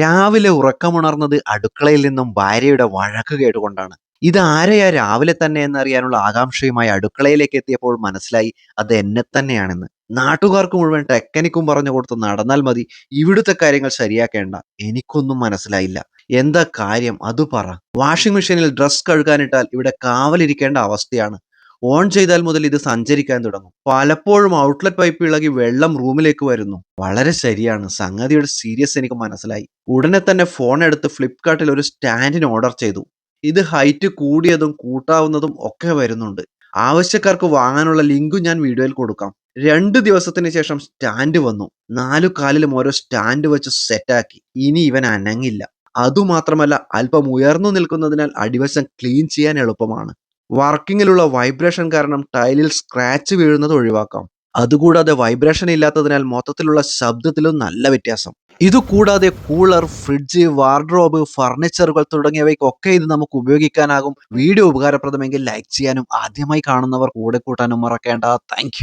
രാവിലെ ഉറക്കമുണർന്നത് അടുക്കളയിൽ നിന്നും ഭാര്യയുടെ വഴക്ക് കേട്ടുകൊണ്ടാണ്. ഇത് ആരെയാ രാവിലെ തന്നെ എന്നറിയാനുള്ള ആകാംക്ഷയുമായി അടുക്കളയിലേക്ക് എത്തിയപ്പോൾ മനസ്സിലായി അത് എന്നെ തന്നെയാണെന്ന്. നാട്ടുകാർക്ക് മുഴുവൻ ടെക്കനിക്കും പറഞ്ഞു കൊടുത്ത് നടന്നാൽ മതി. ഇവിടുത്തെ കാര്യങ്ങൾ ശരിയാക്കേണ്ട. എനിക്കൊന്നും മനസ്സിലായില്ല. എന്താ കാര്യം? അത് പറ. വാഷിംഗ് മെഷീനിൽ ഡ്രസ് കഴുകാനിട്ടാൽ ഇവിടെ കാവലിരിക്കേണ്ട അവസ്ഥയാണ്. ഓൺ ചെയ്താൽ മുതൽ ഇത് സഞ്ചരിക്കാൻ തുടങ്ങും. പലപ്പോഴും ഔട്ട്ലെറ്റ് പൈപ്പ് ഇളകി വെള്ളം റൂമിലേക്ക് വരുന്നു. വളരെ ശരിയാണ്. സംഗതിയുടെ സീരിയസ് എനിക്ക് മനസ്സിലായി. ഉടനെ തന്നെ ഫോൺ എടുത്ത് ഫ്ലിപ്കാർട്ടിൽ ഒരു സ്റ്റാൻഡിന് ഓർഡർ ചെയ്തു. ഇത് ഹൈറ്റ് കൂടിയതും കൂട്ടാവുന്നതും ഒക്കെ വരുന്നുണ്ട്. ആവശ്യക്കാർക്ക് വാങ്ങാനുള്ള ലിങ്കും ഞാൻ വീഡിയോയിൽ കൊടുക്കാം. രണ്ട് ദിവസത്തിന് ശേഷം സ്റ്റാൻഡ് വന്നു. നാലു കാലിലും ഓരോ സ്റ്റാൻഡ് വെച്ച് സെറ്റാക്കി ഇനി ഇവൻ അനങ്ങില്ല. അതുമാത്രമല്ല അല്പം ഉയർന്നു നിൽക്കുന്നതിനാൽ അടിവശം ക്ലീൻ ചെയ്യാൻ എളുപ്പമാണ്. വർക്കിങ്ങിലുള്ള വൈബ്രേഷൻ കാരണം ടൈലിൽ സ്ക്രാച്ച് വീഴുന്നത് ഒഴിവാക്കാം. അതുകൂടാതെ വൈബ്രേഷൻ ഇല്ലാത്തതിനാൽ മൊത്തത്തിലുള്ള ശബ്ദത്തിലും നല്ല വ്യത്യാസം. ഇതുകൂടാതെ കൂളർ ഫ്രിഡ്ജ് വാർഡ്രോബ് ഫർണിച്ചറുകൾ തുടങ്ങിയവയ്ക്കൊക്കെ ഇത് നമുക്ക് ഉപയോഗിക്കാനാകും. വീഡിയോ ഉപകാരപ്രദമെങ്കിൽ ലൈക്ക് ചെയ്യാനും ആദ്യമായി കാണുന്നവർ കൂടെ കൂട്ടാനും മറക്കേണ്ട. താങ്ക്